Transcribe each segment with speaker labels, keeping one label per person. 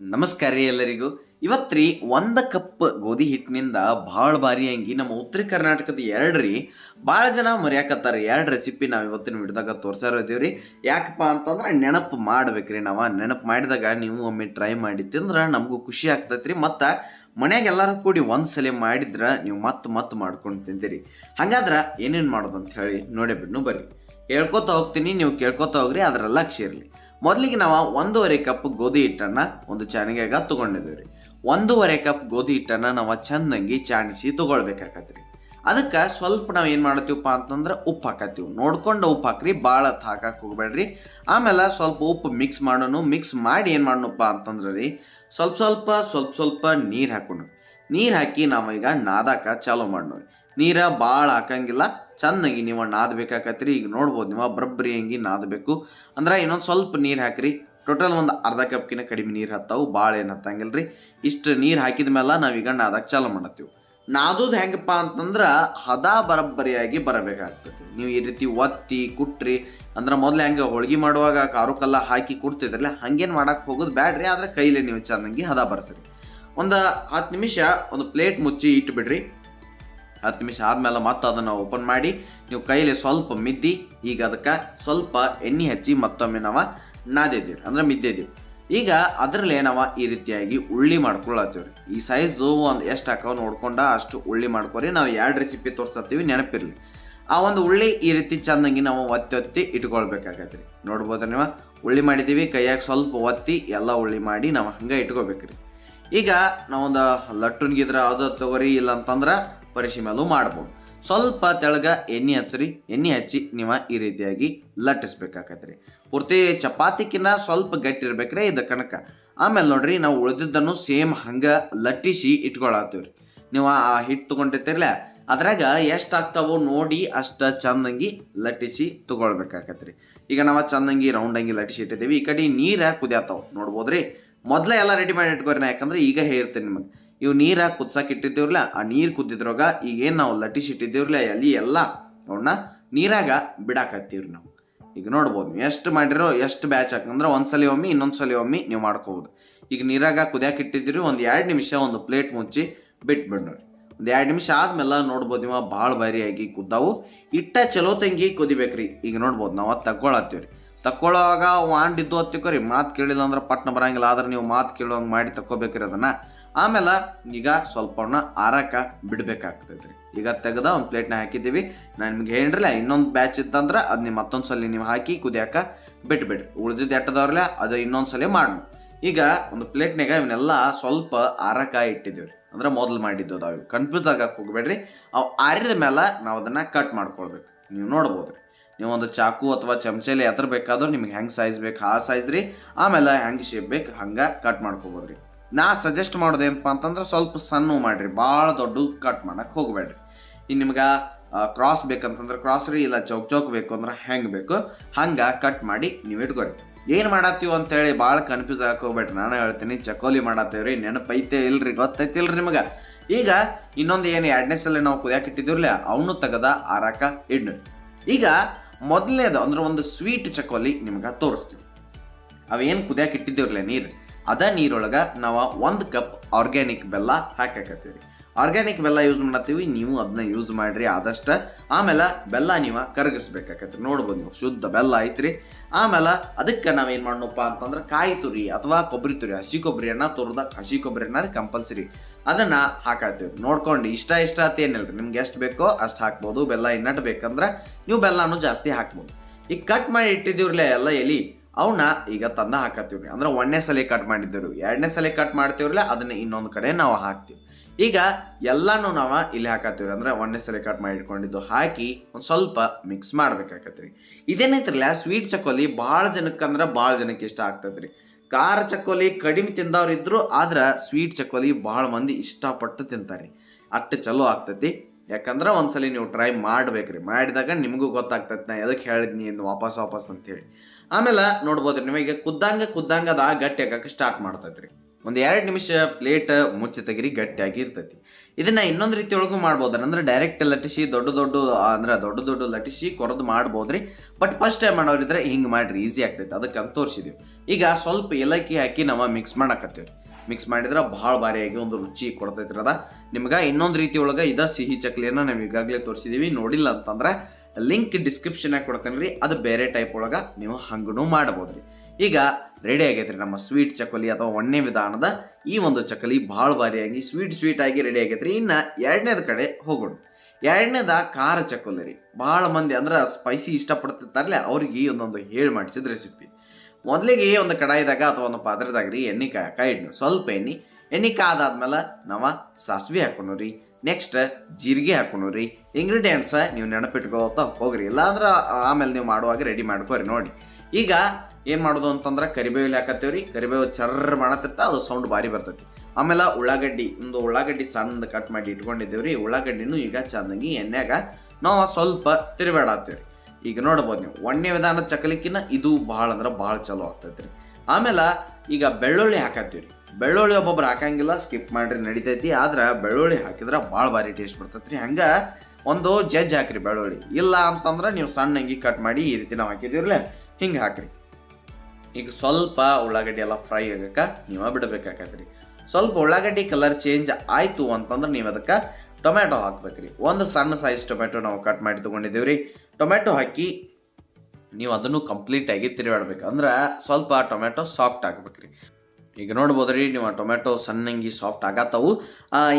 Speaker 1: ನಮಸ್ಕಾರ ರೀ ಎಲ್ಲರಿಗೂ. ಇವತ್ತು ರೀ ಒಂದು ಕಪ್ ಗೋಧಿ ಹಿಟ್ಟಿನಿಂದ ಭಾಳ ಭಾರಿ ಹಂಗಿ ನಮ್ಮ ಉತ್ತರ ಕರ್ನಾಟಕದ ಎರಡು ರೀ ಭಾಳ ಜನ ಮರ್ಯಾಕತ್ತಾರ ಎರಡು ರೆಸಿಪಿ ನಾವು ಇವತ್ತಿನ ಹಿಡ್ದಾಗ ತೋರ್ಸಾರ ಇದೀವ್ರಿ ಯಾಕಪ್ಪ ಅಂತಂದ್ರೆ ನೆನಪು ಮಾಡ್ಬೇಕ್ರಿ ನಾವು. ನೆನಪು ಮಾಡಿದಾಗ ನೀವು ಒಮ್ಮೆ ಟ್ರೈ ಮಾಡಿ ತಿಂದ್ರೆ ನಮಗೂ ಖುಷಿ ಆಗ್ತೈತ್ರಿ ಮತ್ತು ಮನ್ಯಾಗ ಎಲ್ಲರೂ ಕೂಡಿ ಒಂದು ಸಲ ಮಾಡಿದ್ರೆ ನೀವು ಮತ್ತೆ ಮತ್ತೆ ಮಾಡ್ಕೊಂಡು ತಿಂತೀರಿ. ಹಾಗಾದ್ರೆ ಏನೇನು ಮಾಡೋದು ಅಂತ ಹೇಳಿ ನೋಡಿ ಬಿಡ್ನು ಬರ್ರಿ. ಹೇಳ್ಕೊತಾ ಹೋಗ್ತೀನಿ, ನೀವು ಕೇಳ್ಕೊತಾ ಹೋಗ್ರಿ ಅದರ ಲಕ್ಷ ಇರಲಿ ಮೊದಲಿಗೆ ನಾವು ಒಂದೂವರೆ ಕಪ್ ಗೋಧಿ ಹಿಟ್ಟನ್ನ ಒಂದು ಚಾಣಿಗೆಗ ತಗೊಂಡಿದ್ದೀವಿ ರೀ ಒಂದೂವರೆ ಕಪ್ ಗೋಧಿ ಹಿಟ್ಟನ್ನ ನಾವು ಚಂದಂಗಿ ಚಾಣಿಸಿ ತಗೊಳ್ಬೇಕಾಕತ್ರಿ. ಅದಕ್ಕೆ ಸ್ವಲ್ಪ ನಾವು ಏನು ಮಾಡ್ತೀವಪ್ಪ ಅಂತಂದ್ರೆ ಉಪ್ಪು ಹಾಕತ್ತೀವಿ. ನೋಡ್ಕೊಂಡು ಉಪ್ಪು ಹಾಕ್ರಿ ಭಾಳ ಹಾಕಕ್ಕೆ ಹೋಗ್ಬೇಡ್ರಿ. ಆಮೇಲೆ ಸ್ವಲ್ಪ ಉಪ್ಪು ಮಿಕ್ಸ್ ಮಾಡೋನು ಮಿಕ್ಸ್ ಮಾಡಿ ಏನು ಮಾಡೋಣಪ್ಪ ಅಂತಂದ್ರೆ ರೀ ಸ್ವಲ್ಪ ಸ್ವಲ್ಪ ಸ್ವಲ್ಪ ಸ್ವಲ್ಪ ನೀರು ಹಾಕೋಣ. ನೀರು ಹಾಕಿ ನಾವು ಈಗ ನಾದಾಕ ಚಾಲೂ ಮಾಡೋಣ ನೀರು ಭಾಳ ಹಾಕಂಗಿಲ್ಲ ಚೆನ್ನಾಗಿ ನೀವು ನಾದಬೇಕಾಕತ್ರಿ. ಈಗ ನೋಡ್ಬೋದು ನೀವು ಬರಬ್ಬರಿ ಹಂಗೆ ನಾದಬೇಕು. ಅಂದ್ರೆ ಇನ್ನೊಂದು ಸ್ವಲ್ಪ ನೀರು ಹಾಕ್ರಿ. ಟೋಟಲ್ ಒಂದು ಅರ್ಧ ಕಪ್ಕಿನ ಕಡಿಮೆ ನೀರು ಹತ್ತವು. ಭಾಳ ಏನು ಹತ್ತಂಗಿಲ್ಲ ಇಷ್ಟು ನೀರು ಹಾಕಿದ ಮೇಲೆ ನಾವೀಗ ನಾದಕ್ಕೆ ಚಾಲು ಮಾಡತ್ತೀವಿ. ನಾದೋದು ಹೆಂಗಪ್ಪ ಅಂತಂದ್ರೆ ಹದ ಬರಬ್ಬರಿಯಾಗಿ ಬರಬೇಕಾಗ್ತದೆ. ನೀವು ಈ ರೀತಿ ಒತ್ತಿ, ಕುಟ್ರಿ, ಅಂದ್ರೆ ಮೊದಲು ಹೆಂಗೆ ಹೋಳ್ಗೆ ಮಾಡುವಾಗ ಕಾರುಕಲ್ಲ ಹಾಕಿ ಕೊಡ್ತಿದ್ರಲ್ಲ, ಹಂಗೇನು ಮಾಡಕ್ಕೆ ಹೋಗೋದು ಬ್ಯಾಡ್ರಿ. ಆದ್ರೆ ಕೈಲೇ ನೀವು ಚೆನ್ನಾಗಿ ಹದ ಬರ್ಸ್ರಿ. ಒಂದು ಹತ್ತು ನಿಮಿಷ ಒಂದು ಪ್ಲೇಟ್ ಮುಚ್ಚಿ ಇಟ್ಬಿಡ್ರಿ. ಹತ್ತು ನಿಮಿಷ ಆದಮೇಲೆ ಮತ್ತೆ ಅದನ್ನು ಓಪನ್ ಮಾಡಿ, ನೀವು ಕೈಲಿ ಸ್ವಲ್ಪ ಮಿದ್ದಿ, ಈಗ ಅದಕ್ಕೆ ಸ್ವಲ್ಪ ಎಣ್ಣೆ ಹಚ್ಚಿ ಮತ್ತೊಮ್ಮೆ ನಾವು ನಾದಿದ್ದೀವಿ ಅಂದ್ರೆ ಮಿದ್ದಿದ್ದೀವಿ ಈಗ ಅದರಲ್ಲಿ ನಾವು ಈ ರೀತಿಯಾಗಿ ಉಳ್ಳಿ ಮಾಡ್ಕೊಳತ್ತೀವಿ ಈ ಸೈಜ್ದು ಒಂದು ಎಷ್ಟು ಹಾಕೋ ನೋಡ್ಕೊಂಡ ಅಷ್ಟು ಉಳ್ಳಿ ಮಾಡ್ಕೊರಿ. ನಾವು ಎರಡು ರೆಸಿಪಿ ತೋರಿಸ್ತೀವಿ ನೆನಪಿರಲಿ. ಆ ಒಂದು ಉಳ್ಳಿ ಈ ರೀತಿ ಚಂದಂಗಿ ನಾವು ಒತ್ತಿ ಒತ್ತಿ ಇಟ್ಕೊಳ್ಬೇಕಾಗತ್ತೆ ರೀ ನೋಡ್ಬೋದು ನೀವು? ಉಳ್ಳಿ ಮಾಡಿದ್ದೀವಿ, ಕೈಯಾಗ ಸ್ವಲ್ಪ ಒತ್ತಿ ಎಲ್ಲ ಉಳ್ಳಿ ಮಾಡಿ ನಾವು ಹಂಗೆ ಇಟ್ಕೋಬೇಕ್ರಿ. ಈಗ ನಾವೊಂದು ಲಟ್ಟುನ್ಗಿದ್ರೆ ಅದು ತಗೋರಿ ಇಲ್ಲ ಅಂತಂದ್ರೆ ಪರಿಶಿ ಮೇಲೂ ಮಾಡ್ಬೋದು. ಸ್ವಲ್ಪ ತೆಳಗ ಎಣ್ಣೆ ಹಚ್ಚ್ರಿ. ಎಣ್ಣೆ ಹಚ್ಚಿ ನೀವು ಈ ರೀತಿಯಾಗಿ ಲಟ್ಟಿಸ್ಬೇಕಾಕತ್ರಿ. ಪೂರ್ತಿ ಚಪಾತಿಕಿನ್ನ ಸ್ವಲ್ಪ ಗಟ್ಟಿ ಇರ್ಬೇಕ್ರಿ ಇದು ಕಣಕ. ಆಮೇಲೆ ನೋಡ್ರಿ ನಾವು ಉಳಿದಿದ್ದನ್ನು ಸೇಮ್ ಹಂಗೆ ಲಟ್ಟಿಸಿ ಇಟ್ಕೊಳತ್ತೀವ್ರಿ. ನೀವು ಆ ಹಿಟ್ಟು ತೊಗೊಂಡಿರ್ತೀರಲ್ಲ, ಅದ್ರಾಗ ಎಷ್ಟು ನೋಡಿ ಅಷ್ಟ ಚಂದಂಗಿ ಲಟ್ಟಿಸಿ ತಗೊಳ್ಬೇಕಾಕತ್ರಿ. ಈಗ ನಾವು ಚಂದಂಗಿ ರೌಂಡಂಗಿ ಲಟ್ಟಿಸಿ ಇಟ್ಟಿದ್ದೀವಿ. ಈ ಕಡೆ ನೀರು ಕುದಿಯತ್ತಾವ ನೋಡ್ಬೋದ್ರಿ? ಮೊದಲೇ ಎಲ್ಲ ರೆಡಿ ಮಾಡಿ ಇಟ್ಕೋರಿ ನಾ, ಯಾಕಂದ್ರೆ ಈಗ ಹೇಳ್ತೇನೆ ನಿಮಗೆ. ಇವು ನೀರ ಕುದ್ಸಕ್ಕೆ ಇಟ್ಟಿದ್ದೀವ್ರಲ್ಲ, ಆ ನೀರು ಕುದ್ದಿದ್ರಾಗ ಈಗ ಏನು ನಾವು ಲಟಿಸಿ ಇಟ್ಟಿದ್ದೀವ್ರಲ್ಲ ಎಲ್ಲಿ ಎಲ್ಲ ಅವನ್ನ ನೀರಾಗ ಬಿಡಾಕತ್ತೀವ್ರಿ ನಾವು. ಈಗ ನೋಡ್ಬೋದು ನೀವು ಎಷ್ಟು ಮಾಡಿರೋ ಎಷ್ಟು ಬ್ಯಾಚ್ ಹಾಕಂದ್ರೆ ಒಂದ್ಸಲಿ ಒಮ್ಮೆ, ಇನ್ನೊಂದ್ಸಲಿ ಒಮ್ಮೆ ನೀವು ಮಾಡ್ಕೋಬಹುದು ಈಗ ನೀರಾಗ ಕುದಿಯಕ್ಕೆ ಇಟ್ಟಿದ್ದೀರಿ, ಒಂದು ಎರಡು ನಿಮಿಷ ಒಂದು ಪ್ಲೇಟ್ ಮುಚ್ಚಿ ಬಿಟ್ಬಿಡ್ರಿ. ಒಂದು ಎರಡು ನಿಮಿಷ ಆದ್ಮೇಲೆ ನೋಡ್ಬೋದು ನೀವು ಭಾಳ ಭಾರಿಯಾಗಿ ಕುದ್ದಾವು. ಇಟ್ಟ ಚಲೋ ತಂಗಿ ಕುದಿಬೇಕ್ರಿ. ಈಗ ನೋಡ್ಬೋದು ನಾವು ತಗೊಳತ್ತೀವ್ರಿ ತಕ್ಕೊಳ್ಳೋವಾಗ ವಾಂಡಿದ್ದು ಹತ್ತಿಕೋರಿ ಮಾತು ಕೇಳಿಲ್ಲ ಅಂದ್ರೆ ಪಟ್ನ ಬರಂಗಿಲ್ಲ. ಆದ್ರೆ ನೀವು ಮಾತು ಕೇಳೋಂಗೆ ಮಾಡಿ ತಕ್ಕೋಬೇಕ್ರಿ ಅದನ್ನ. ಆಮೇಲೆ ಈಗ ಸ್ವಲ್ಪವನ್ನ ಆರಕ ಬಿಡ್ಬೇಕಾಗ್ತೈತ್ರಿ. ಈಗ ತೆಗೆದ ಒಂದು ಪ್ಲೇಟ್ನ ಹಾಕಿದ್ದೀವಿ. ನಾನು ನಿಮ್ಗೆ ಹೇಳಿರಲ್ಲ ಇನ್ನೊಂದು ಬ್ಯಾಚ್ ಇತ್ತಂದ್ರೆ ಅದು ನೀವು ಮತ್ತೊಂದು ಸಲ ನೀವು ಹಾಕಿ ಕುದಿಯಾಕ ಬಿಟ್ಬಿಡ್ರಿ. ಉಳಿದಿದ್ದು ಎಟ್ಟದವ್ರಲ್ಲ, ಅದು ಇನ್ನೊಂದು ಸಲ ಮಾಡೋಣ ಈಗ ಒಂದು ಪ್ಲೇಟ್ನಾಗ ಇವನ್ನೆಲ್ಲ ಸ್ವಲ್ಪ ಆರಕ ಇಟ್ಟಿದ್ದೀವಿ ರೀ ಅಂದ್ರೆ ಮೊದಲು ಮಾಡಿದ್ದು ಅದಾವೆ ಕನ್ಫ್ಯೂಸ್ ಆಗಕ್ಕೆ ಹೋಗ್ಬೇಡ್ರಿ. ಅವು ಆರಿದ ಮೇಲೆ ನಾವು ಅದನ್ನು ಕಟ್ ಮಾಡ್ಕೊಳ್ಬೇಕು. ನೀವು ನೋಡ್ಬೋದು ರೀ ನೀವು ಒಂದು ಚಾಕು ಅಥವಾ ಚಮಚಲಿ ಎತ್ತರ ಬೇಕಾದ್ರೂ ನಿಮ್ಗೆ ಹೆಂಗೆ ಸೈಜ್ ಬೇಕು ಆ ಸೈಜ್ ರೀ. ಆಮೇಲೆ ಹೆಂಗೆ ಶೇಪ್ ಬೇಕು ಹಂಗೆ ಕಟ್ ಮಾಡ್ಕೊಬೋದು ರೀ ನಾ ಸಜೆಸ್ಟ್ ಮಾಡೋದೇನಪ್ಪ ಅಂತಂದ್ರೆ ಸ್ವಲ್ಪ ಸಣ್ಣ ಮಾಡಿರಿ ಭಾಳ ದೊಡ್ಡ ಕಟ್ ಮಾಡಕ್ಕೆ ಹೋಗಬೇಡ್ರಿ. ಇನ್ನು ನಿಮ್ಗೆ ಕ್ರಾಸ್ ಬೇಕಂತಂದ್ರೆ ಕ್ರಾಸ್ ರೀ ಇಲ್ಲ ಚೌಕ್ ಚೌಕ್ ಬೇಕು ಅಂದ್ರೆ ಹೆಂಗೆ ಬೇಕು, ಹಂಗೆ ಕಟ್ ಮಾಡಿ ನೀವು ಇಟ್ಕೊರಿ. ಏನು ಮಾಡತ್ತೀವಿ ಅಂತೇಳಿ ಭಾಳ ಕನ್ಫ್ಯೂಸ್ ಹೋಗ್ಬೇಡ್ರಿ. ನಾನು ಹೇಳ್ತೀನಿ ಚಕೋಲಿ ಮಾಡತ್ತೇವ್ರಿ, ನೆನಪೈತೆ ಇಲ್ರಿ, ಗೊತ್ತೈತಿಲ್ರಿ ನಿಮಗೆ. ಈಗ ಇನ್ನೊಂದು ಏನು ಎರಡನೇ ಸಲ ನಾವು ಕುದಿಯಾಕೆ ಇಟ್ಟಿದ್ದೀವ್ರಲ್ಲ, ಅವನು ತೆಗದ ಆರಾಕ ಇಡ್ನು ಈಗ ಮೊದಲನೇದು ಅಂದ್ರೆ ಒಂದು ಸ್ವೀಟ್ ಚಕೋಲಿ ನಿಮ್ಗೆ ತೋರಿಸ್ತೀವಿ. ಅವೇನು ಕುದಿಯಾಕೆ ಇಟ್ಟಿದ್ದೀವ್ರಲ್ಲ ನೀರು ಅದ ನೀರೊಳಗೆ ನಾವು ಒಂದು ಕಪ್ ಆರ್ಗ್ಯಾನಿಕ್ ಬೆಲ್ಲ ಹಾಕಾಕತ್ತೀವಿ ಆರ್ಗ್ಯಾನಿಕ್ ಬೆಲ್ಲ ಯೂಸ್ ಮಾಡತ್ತೀವಿ, ನೀವು ಅದನ್ನ ಯೂಸ್ ಮಾಡ್ರಿ ಆದಷ್ಟು. ಆಮೇಲೆ ಬೆಲ್ಲ ನೀವು ಕರಗಿಸ್ಬೇಕಾಕತ್ರಿ ನೋಡ್ಬೋದು ನೀವು, ಶುದ್ಧ ಬೆಲ್ಲ ಐತ್ರಿ. ಆಮೇಲೆ ಅದಕ್ಕೆ ನಾವೇನು ಮಾಡೋಣಪ್ಪ ಅಂತಂದ್ರೆ ಕಾಯಿ ತುರಿ ಅಥವಾ ಕೊಬ್ಬರಿ ತುರಿ, ಹಸಿ ಕೊಬ್ಬರಿ ಅನ್ನ ತುರ್ದ, ಹಸಿ ಕೊಬ್ಬರಿ ಅನ್ನ ಕಂಪಲ್ಸರಿ ಅದನ್ನ ಹಾಕತ್ತೀವಿ ನೋಡ್ಕೊಂಡು ಇಷ್ಟ ಇಷ್ಟ ಏನಿಲ್ಲ ನಿಮ್ಗೆ ಎಷ್ಟು ಬೇಕೋ ಅಷ್ಟು ಹಾಕ್ಬೋದು. ಬೆಲ್ಲ ಇನ್ನಟ್ಟು ಬೇಕಂದ್ರೆ ನೀವು ಬೆಲ್ಲನೂ ಜಾಸ್ತಿ ಹಾಕ್ಬೋದು. ಈಗ ಕಟ್ ಮಾಡಿ ಇಟ್ಟಿದ್ದೀವ್ರಲ್ಲೇ ಎಲ್ಲ ಎಲಿ ಅವನ್ನ ಈಗ ತಂದ ಹಾಕತ್ತೀವ್ರಿ. ಅಂದ್ರೆ ಒಂದನೇ ಸಲ ಕಟ್ ಮಾಡಿದ್ದರು ಎರಡನೇ ಸಲ ಕಟ್ ಮಾಡ್ತೀವ್ರಲ್ಲ, ಅದನ್ನ ಇನ್ನೊಂದು ಕಡೆ ನಾವು ಹಾಕ್ತೀವಿ. ಈಗ ಎಲ್ಲಾನು ನಾವು ಇಲ್ಲಿ ಹಾಕತ್ತೀವ್ರಿ. ಅಂದ್ರೆ ಒಂದನೇ ಸಲ ಕಟ್ ಮಾಡಿ ಇಟ್ಕೊಂಡಿದ್ದು ಹಾಕಿ ಒಂದು ಸ್ವಲ್ಪ ಮಿಕ್ಸ್ ಮಾಡ್ಬೇಕಾಕತ್ರಿ. ಇದೇನೈತ್ರಲ್ಲ ಸ್ವೀಟ್ ಚಕೋಲಿ ಭಾಳ ಜನಕ್ಕೆ ಅಂದ್ರೆ ಭಾಳ ಜನಕ್ಕೆ ಇಷ್ಟ ಆಗ್ತದ್ರಿ. ಖಾರ ಚಕೋಲಿ ಕಡಿಮೆ ತಿಂದವ್ರು ಇದ್ರು, ಆದ್ರೆ ಸ್ವೀಟ್ ಚಕೋಲಿ ಭಾಳ ಮಂದಿ ಇಷ್ಟಪಟ್ಟು ತಿಂತಾರೆ ಅಷ್ಟು ಚಲೋ ಆಗ್ತೈತಿ. ಯಾಕಂದ್ರೆ ಒಂದ್ಸಲಿ ನೀವು ಟ್ರೈ ಮಾಡ್ಬೇಕ್ರಿ. ಮಾಡಿದಾಗ ನಿಮಗೂ ಗೊತ್ತಾಗ್ತೈತಿ ನಾ ಎದಕ್ಕೆ ಹೇಳಿದ್ನಿ ವಾಪಸ್ ವಾಪಸ್ ಅಂತೇಳಿ. ಆಮೇಲೆ ನೋಡ್ಬೋದ್ರಿ ನಿಮಗೆ ಕುದ್ದಂಗ ಕುದ್ದಂಗ ಅದ ಗಟ್ಟಿ ಆಗಕ್ಕೆ ಸ್ಟಾರ್ಟ್ ಮಾಡ್ತೈತ್ರಿ. ಒಂದು ಎರಡು ನಿಮಿಷ ಪ್ಲೇಟ್ ಮುಚ್ಚಿ ತೆಗಿರಿ, ಗಟ್ಟಿಯಾಗಿ ಇರ್ತೈತಿ. ಇದನ್ನ ಇನ್ನೊಂದು ರೀತಿ ಒಳಗೂ ಮಾಡ್ಬೋದ್ರಿ, ಅಂದ್ರೆ ಡೈರೆಕ್ಟ್ ಲಟ್ಟಿಸಿ, ದೊಡ್ಡ ದೊಡ್ಡ, ಅಂದ್ರೆ ದೊಡ್ಡ ದೊಡ್ಡ ಲಟ್ಟಿಸಿ ಕೊರದು ಮಾಡ್ಬೋದ್ರಿ. ಬಟ್ ಫಸ್ಟ್ ಟೈಮ್ ಮಾಡೋರಿದ್ರೆ ಹಿಂಗೆ ಮಾಡ್ರಿ ಈಸಿ ಆಗ್ತೈತಿ, ಅದಕ್ಕೆ ಅಂತ ತೋರಿಸಿದೀವಿ. ಈಗ ಸ್ವಲ್ಪ ಏಲಕ್ಕಿ ಹಾಕಿ ನಾವು ಮಿಕ್ಸ್ ಮಾಡಾಕತ್ತೀವಿ ಮಿಕ್ಸ್ ಮಾಡಿದ್ರೆ ಭಾಳ ಭಾರಿಯಾಗಿ ಒಂದು ರುಚಿ ಕೊಡ್ತೈತ್ರಿ ಅದ. ನಿಮ್ಗೆ ಇನ್ನೊಂದು ರೀತಿ ಒಳಗೆ ಇದ ಸಿಹಿ ಚಕ್ಲಿಯನ್ನು ನಾವು ಈಗಾಗಲೇ ತೋರಿಸಿದೀವಿ. ನೋಡಿಲ್ಲ ಅಂತಂದ್ರೆ ಲಿಂಕ್ ಡಿಸ್ಕ್ರಿಪ್ಷನ್ ಕೊಡ್ತೇನೆ ರೀ. ಅದು ಬೇರೆ ಟೈಪ್ ಒಳಗೆ ನೀವು ಹಂಗೂ ಮಾಡ್ಬೋದ್ರಿ ಈಗ ರೆಡಿ ಆಗೈತ್ರಿ ನಮ್ಮ ಸ್ವೀಟ್ ಚಕೋಲಿ ಅಥವಾ ಒಣ್ಣೆ ವಿಧಾನದ ಈ ಒಂದು ಚಕಲಿ ಭಾಳ ಭಾರಿಯಾಗಿ ಸ್ವೀಟ್ ಸ್ವೀಟ್ ಆಗಿ ರೆಡಿ ಆಗೈತ್ರಿ ಇನ್ನು ಎರಡನೇದ ಕಡೆ ಹೋಗೋಣ. ಎರಡನೇದ ಖಾರ ಚಕೋಲಿ ರೀ. ಭಾಳ ಮಂದಿ ಅಂದ್ರೆ ಸ್ಪೈಸಿ ಇಷ್ಟಪಡ್ತಿರ್ತಾರಲ್ಲ, ಅವ್ರಿಗೆ ಈ ಒಂದೊಂದು ಹೇಳಿ ಮಾಡಿಸಿದ ರೆಸಿಪಿ ಮೊದಲಿಗೆ ಒಂದು ಕಡಾಯಿದಾಗ ಅಥವಾ ಒಂದು ಪಾತ್ರೆದಾಗ ರೀ ಎಣ್ಣೆ ಕಾಯಿ ಇಡ್ನು ಸ್ವಲ್ಪ ಎಣ್ಣೆ ಎಣ್ಣೆ ಕಾದಾದ್ಮೇಲೆ ನಾವು ಸಾಸಿವೆ ಹಾಕೊಂಡು ರೀ. ನೆಕ್ಸ್ಟ್ ಜೀರಿಗೆ ರೀ. ಇಂಗ್ರೀಡಿಯೆಂಟ್ಸ್ ನೀವು ನೆನಪಿಟ್ಕೋತಾ ಹೋಗ್ರಿ. ಇಲ್ಲಾಂದ್ರೆ ಆಮೇಲೆ ನೀವು ಮಾಡುವಾಗ ರೆಡಿ ಮಾಡ್ಕೋರಿ ನೋಡಿ. ಈಗ ಏನು ಮಾಡೋದು ಅಂತಂದ್ರೆ ಕರಿಬೇವು ಹಾಕತ್ತೇವ್ರಿ ಕರಿಬೇವು ಚರ್ರ ಮಾಡತ್ತಿರ್ತ ಅದು ಸೌಂಡ್ ಭಾರಿ ಬರ್ತೈತಿ. ಆಮೇಲೆ ಉಳ್ಳಾಗಡ್ಡಿ, ಒಂದು ಉಳ್ಳಾಗಡ್ಡಿ ಸಣ್ಣದ ಕಟ್ ಮಾಡಿ ಇಟ್ಕೊಂಡಿದ್ದೇವ್ರಿ ಉಳ್ಳಾಗಡ್ಡಿನೂ ಈಗ ಚೆನ್ನಾಗಿ ಎಣ್ಣೆಗ ನಾವು ಸ್ವಲ್ಪ ತಿರುಗಾಡತ್ತೀವ್ರಿ ಈಗ ನೋಡ್ಬೋದು ನೀವು, ಒಣ್ಣೆ ವಿಧಾನದ ಚಕಲಿಕ್ಕಿನ ಇದು ಭಾಳ ಅಂದ್ರೆ ಭಾಳ ಚಲೋ ಆಗ್ತೈತ್ರಿ. ಆಮೇಲೆ ಈಗ ಬೆಳ್ಳುಳ್ಳಿ ಹಾಕತ್ತೀವ್ರಿ ಬೆಳ್ಳುಳ್ಳಿ ಒಬ್ಬೊಬ್ರು ಹಾಕಂಗಿಲ್ಲ ಸ್ಕಿಪ್ ಮಾಡ್ರಿ, ನಡಿತೈತಿ. ಆದ್ರೆ ಬೆಳ್ಳುಳ್ಳಿ ಹಾಕಿದ್ರೆ ಭಾಳ ಭಾರಿ ಟೇಸ್ಟ್ ಬರ್ತೈತ್ರಿ. ಹಂಗ ಒಂದು ಜಜ್ ಹಾಕ್ರಿ ಬೆಳ್ಳುಳ್ಳಿ. ಇಲ್ಲ ಅಂತಂದ್ರೆ ನೀವು ಸಣ್ಣಂಗಿ ಕಟ್ ಮಾಡಿ ಈ ರೀತಿ ನಾವು ಹಾಕಿದಿವ್ರಲ್ಲ ಹಿಂಗೆ ಹಾಕ್ರಿ. ಈಗ ಸ್ವಲ್ಪ ಉಳ್ಳಾಗಡ್ಡಿ ಎಲ್ಲ ಫ್ರೈ ಆಗಕ್ಕೆ ನೀವು ಬಿಡಬೇಕಾಕತ್ರಿ. ಸ್ವಲ್ಪ ಉಳ್ಳಾಗಡ್ಡಿ ಕಲರ್ ಚೇಂಜ್ ಆಯಿತು ಅಂತಂದ್ರೆ ನೀವು ಅದಕ್ಕೆ ಟೊಮ್ಯಾಟೊ ಹಾಕ್ಬೇಕ್ರಿ. ಒಂದು ಸಣ್ಣ ಸೈಜ್ ಟೊಮ್ಯಾಟೊ ನಾವು ಕಟ್ ಮಾಡಿ ತೊಗೊಂಡಿದ್ದೀವ್ರಿ. ಟೊಮ್ಯಾಟೊ ಹಾಕಿ ನೀವು ಅದನ್ನು ಕಂಪ್ಲೀಟಾಗಿ ತಿರುಗಾಡ್ಬೇಕು. ಅಂದ್ರೆ ಸ್ವಲ್ಪ ಟೊಮ್ಯಾಟೊ ಸಾಫ್ಟ್ ಆಗ್ಬೇಕ್ರಿ ಈಗ ನೋಡ್ಬೋದ್ರಿ ನೀವು ಟೊಮೆಟೊ ಸಣ್ಣಂಗಿ ಸಾಫ್ಟ್ ಆಗತ್ತವು.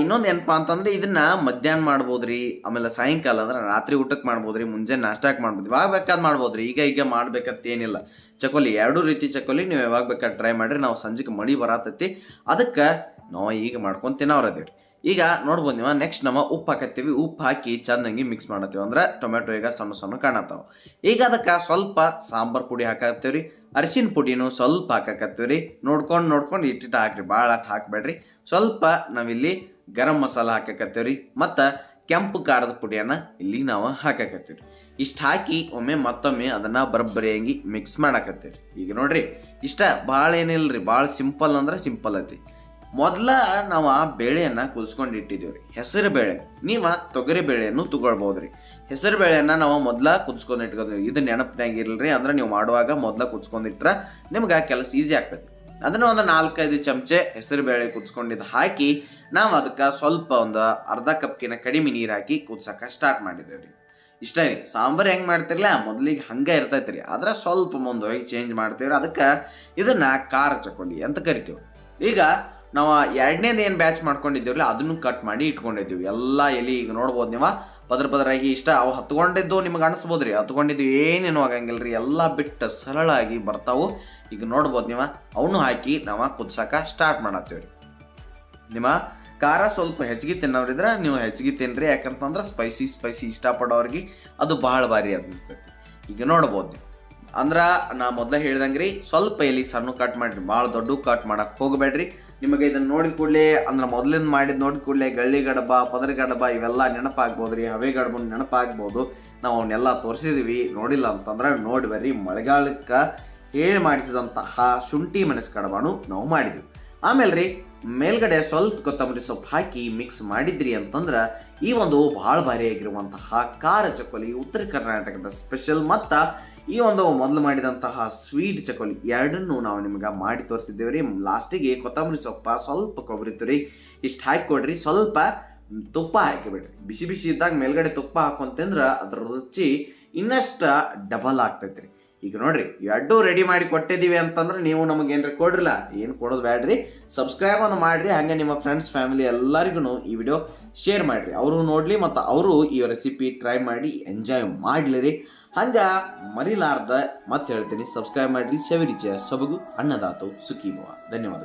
Speaker 1: ಇನ್ನೊಂದು ಏನಪ್ಪ ಅಂತಂದ್ರೆ ಇದನ್ನ ಮಧ್ಯಾಹ್ನ ಮಾಡ್ಬೋದ್ರಿ, ಆಮೇಲೆ ಸಾಯಂಕಾಲ ಅಂದ್ರೆ ರಾತ್ರಿ ಊಟಕ್ಕೆ ಮಾಡ್ಬೋದ್ರಿ, ಮುಂಜಾನೆ ನಾಷ್ಟಾಕ್ ಮಾಡ್ಬೋದು? ಯಾವಾಗ ಬೇಕಾದ್ ಮಾಡ್ಬೋದ್ರಿ, ಈಗ ಈಗ ಮಾಡ್ಬೇಕತ್ತೇನಿಲ್ಲ ಚಕೋಲಿ ಎರಡು ರೀತಿ ಚಕೋಲಿ ನೀವು ಯಾವಾಗ ಬೇಕಾದ್ರೆ ಟ್ರೈ ಮಾಡ್ರಿ, ನಾವು ಸಂಜೆಗೆ ಮಡಿ ಬರತೈತಿ. ಅದಕ್ಕೆ ನಾವು ಈಗ ಮಾಡ್ಕೊಂಡು ತಿನ್ನೋರದೇವ್ರಿ ಈಗ ನೋಡ್ಬೋದು ನೀವು ನೆಕ್ಸ್ಟ್ ನಮ್ಮ ಉಪ್ಪು ಹಾಕತ್ತೀವಿ. ಉಪ್ಪು ಹಾಕಿ ಚೆನ್ನಾಗಿ ಮಿಕ್ಸ್ ಮಾಡತ್ತೀವಿ. ಅಂದ್ರೆ ಟೊಮೆಟೊ ಈಗ ಸಣ್ಣ ಸಣ್ಣ ಕಾಣತ್ತಾವ. ಈಗ ಅದಕ್ಕೆ ಸ್ವಲ್ಪ ಸಾಂಬಾರ್ ಪುಡಿ ಹಾಕತ್ತೀವ್ರಿ ಅರಿಶಿನ ಪುಡಿನೂ ಸ್ವಲ್ಪ ಹಾಕಕತ್ತೀವಿ ರೀ ನೋಡ್ಕೊಂಡು ನೋಡ್ಕೊಂಡು ಇಟ್ಟಿಟ್ಟು ಹಾಕ್ರಿ. ಭಾಳ ಅಷ್ಟು ಹಾಕ್ಬೇಡ್ರಿ. ಸ್ವಲ್ಪ ನಾವಿಲ್ಲಿ ಗರಂ ಮಸಾಲ ಹಾಕಕತ್ತೀವಿ ರೀ ಮತ್ತು ಕೆಂಪು ಖಾರದ ಪುಡಿಯನ್ನು ಇಲ್ಲಿ ನಾವು ಹಾಕಕತ್ತೀವಿ ಇಷ್ಟು ಹಾಕಿ ಒಮ್ಮೆ ಮತ್ತೊಮ್ಮೆ ಅದನ್ನು ಬರಬ್ಬರಿಯಾಗಿ ಮಿಕ್ಸ್ ಮಾಡಾಕತ್ತೀವಿ ಈಗ ನೋಡ್ರಿ, ಇಷ್ಟ ಭಾಳ ಏನಿಲ್ಲ ರೀ ಭಾಳ ಸಿಂಪಲ್ ಅಂದ್ರೆ ಸಿಂಪಲ್ ಐತಿ. ಮೊದಲ ನಾವು ಆ ಬೇಳೆಯನ್ನು ಕುದಿಸ್ಕೊಂಡು ರೀ ಹೆಸರು ಬೇಳೆ. ನೀವು ತೊಗರಿ ಬೇಳೆಯನ್ನು ತಗೊಳ್ಬೋದು ಹೆಸರು ಬೇಳೆಯನ್ನು ನಾವು ಮೊದಲ ಕುದಿಸ್ಕೊಂಡು ಇಟ್ಕೊತೀವಿ ಇದು ಇರಲಿ ಅಂದ್ರೆ ನೀವು ಮಾಡುವಾಗ ಮೊದಲ ಕುದಿಸ್ಕೊಂಡಿಟ್ರೆ ನಿಮ್ಗೆ ಕೆಲಸ ಈಸಿ ಆಗ್ತದೆ ಅದನ್ನು ಒಂದು ನಾಲ್ಕೈದು ಚಮಚೆ ಹೆಸರು ಬೇಳೆ ಕುದಿಸ್ಕೊಂಡಿದ್ದು ಹಾಕಿ ನಾವು ಅದಕ್ಕೆ ಸ್ವಲ್ಪ ಒಂದು ಅರ್ಧ ಕಪ್ಕಿನ ಕಡಿಮೆ ನೀರು ಹಾಕಿ ಕುದ್ಸಕ್ಕೆ ಸ್ಟಾರ್ಟ್ ಮಾಡಿದ್ದೇವೆ ರೀ ಇಷ್ಟ ರೀ. ಸಾಂಬಾರು ಹೆಂಗೆ ಮಾಡ್ತಿರ್ಲ? ಮೊದಲಿಗೆ ಹಂಗೆ ಇರ್ತೈತಿ ರೀ ಆದ್ರೆ ಸ್ವಲ್ಪ ಮುಂದೆ ಹೋಗಿ ಚೇಂಜ್ ಮಾಡ್ತೀವಿ ಅದಕ್ಕೆ ಇದನ್ನು ಖಾರ ಚಕೋಲಿ ಅಂತ ಕರಿತೀವಿ ಈಗ ನಾವು ಎರಡನೇದು ಏನು ಬ್ಯಾಚ್ ಮಾಡ್ಕೊಂಡಿದ್ದೀವಲ್ಲ, ಅದನ್ನು ಕಟ್ ಮಾಡಿ ಇಟ್ಕೊಂಡಿದ್ದೀವಿ. ಎಲ್ಲ ಎಲ್ಲಿ ಈಗ ನೋಡ್ಬೋದು ನೀವು? ಪದ್ರ ಪದರಾಗಿ ಇಷ್ಟ. ಅವು ಹತ್ಕೊಂಡಿದ್ದು ನಿಮ್ಗೆ ಅನಿಸ್ಬೋದು ರೀ ಹತ್ಕೊಂಡಿದ್ದು ಏನೇನು ಆಗಂಗಿಲ್ಲ ರೀ ಎಲ್ಲ ಬಿಟ್ಟು ಸರಳಾಗಿ ಬರ್ತಾವು. ಈಗ ನೋಡ್ಬೋದು ನೀವು? ಅವನು ಹಾಕಿ ನಾವು ಕುದ್ಸಕ ಸ್ಟಾರ್ಟ್ ಮಾಡತ್ತೀವಿ ರೀ ನಿಮ್ಮ ಖಾರ ಸ್ವಲ್ಪ ಹೆಚ್ಚಿಗೆ ತಿನ್ನೋರಿದ್ರೆ ನೀವು ಹೆಚ್ಚಿಗೆ ತಿನ್ನಿರಿ ಯಾಕಂತಂದ್ರೆ ಸ್ಪೈಸಿ ಸ್ಪೈಸಿ ಇಷ್ಟಪಡೋರಿಗೆ ಅದು ಭಾಳ ಭಾರಿ ಅನ್ನಿಸ್ತೈತಿ. ಈಗ ನೋಡ್ಬೋದು ಅಂದ್ರೆ ನಾ ಮೊದಲೇ ಹೇಳ್ದಂಗೆ ರೀ ಸ್ವಲ್ಪ ಎಲ್ಲಿ ಸಣ್ಣ ಕಟ್ ಮಾಡಿರಿ. ಭಾಳ ದೊಡ್ಡ ಕಟ್ ಮಾಡೋಕ್ಕೆ ಹೋಗಬೇಡ್ರಿ. ನಿಮಗೆ ಇದನ್ನು ನೋಡಿದ ಕೂಡಲೇ, ಅಂದ್ರೆ ಮೊದಲಿಂದ ಮಾಡಿದ ನೋಡಿದ ಕೂಡಲೇ ಗಳ್ಳಿ ಗಡಬ, ಪದರ ಗಡಬ, ಇವೆಲ್ಲ ನೆನಪಾಗ್ಬೋದು ರೀ ಹವೆ ಗಡಬ ನೆನಪಾಗ್ಬೋದು. ನಾವು ಅವನ್ನೆಲ್ಲ ತೋರಿಸಿದ್ವಿ. ನೋಡಿಲ್ಲ ಅಂತಂದ್ರೆ ನೋಡಿ ಬರ್ರಿ, ಮಳೆಗಾಲಕ್ಕೆ ಹೇಳಿ ಮಾಡಿಸಿದಂತಹ ಶುಂಠಿ ಮೆಣಸು ಕಡಬಾನು ನಾವು ಮಾಡಿದ್ವಿ. ಆಮೇಲೆ ರೀ ಮೇಲ್ಗಡೆ ಸ್ವಲ್ಪ ಕೊತ್ತಂಬರಿ ಸೊಪ್ಪು ಹಾಕಿ ಮಿಕ್ಸ್ ಮಾಡಿದ್ರಿ ಅಂತಂದ್ರೆ, ಈ ಒಂದು ಭಾಳ ಭಾರಿಯಾಗಿರುವಂತಹ ಖಾರ ಚಕೋಲಿ ಉತ್ತರ ಕರ್ನಾಟಕದ ಸ್ಪೆಷಲ್ ಮತ್ತು ಈ ಒಂದು ಮೊದಲು ಮಾಡಿದಂತಹ ಸ್ವೀಟ್ ಚಕೋಲಿ ಎರಡನ್ನೂ ನಾವು ನಿಮ್ಗೆ ಮಾಡಿ ತೋರಿಸಿದ್ದೇವೆ ರೀ. ಲಾಸ್ಟಿಗೆ ಕೊತ್ತಂಬರಿ ಸೊಪ್ಪ ಸ್ವಲ್ಪ ಕೊಬ್ಬರಿ ತುರಿ ಇಷ್ಟು ಹಾಕಿ ಸ್ವಲ್ಪ ತುಪ್ಪ ಹಾಕಿಬಿಡ್ರಿ. ಬಿಸಿ ಬಿಸಿ ಇದ್ದಾಗ ಮೇಲ್ಗಡೆ ತುಪ್ಪ ಹಾಕೊಂತಂದ್ರೆ ಅದ್ರ ರುಚಿ ಇನ್ನಷ್ಟು ಡಬಲ್ ಆಗ್ತೈತೆ ರೀ. ಈಗ ನೋಡ್ರಿ, ಎರಡೂ ರೆಡಿ ಮಾಡಿ ಕೊಟ್ಟಿದ್ದೀವಿ ಅಂತಂದ್ರೆ ನೀವು ನಮಗೆ ಏನ್ರಿ ಕೊಡ್ರಲ್ಲ? ಏನು ಕೊಡೋದು ಬೇಡ್ರಿ ಸಬ್ಸ್ಕ್ರೈಬ್ ಅನ್ನು ಮಾಡಿರಿ. ಹಾಗೆ ನಿಮ್ಮ ಫ್ರೆಂಡ್ಸ್ ಫ್ಯಾಮಿಲಿ ಎಲ್ಲರಿಗೂ ಈ ವಿಡಿಯೋ ಶೇರ್ ಮಾಡಿರಿ. ಅವರು ನೋಡಲಿ ಮತ್ತು ಅವರು ಈ ರೆಸಿಪಿ ಟ್ರೈ ಮಾಡಿ ಎಂಜಾಯ್ ಮಾಡಲಿ ರೀ. ಹಂಗ ಮರಿಲಾರ್ದ ಮತ್ತೆ ಹೇಳ್ತೀನಿ. ಸಬ್ಸ್ಕ್ರೈಬ್ ಮಾಡ್ರಿ. ಸೆವಿರಿಚಯ ಸೊಬಗು ಅನ್ನದಾತು ಸುಖೀಭವ. ಧನ್ಯವಾದ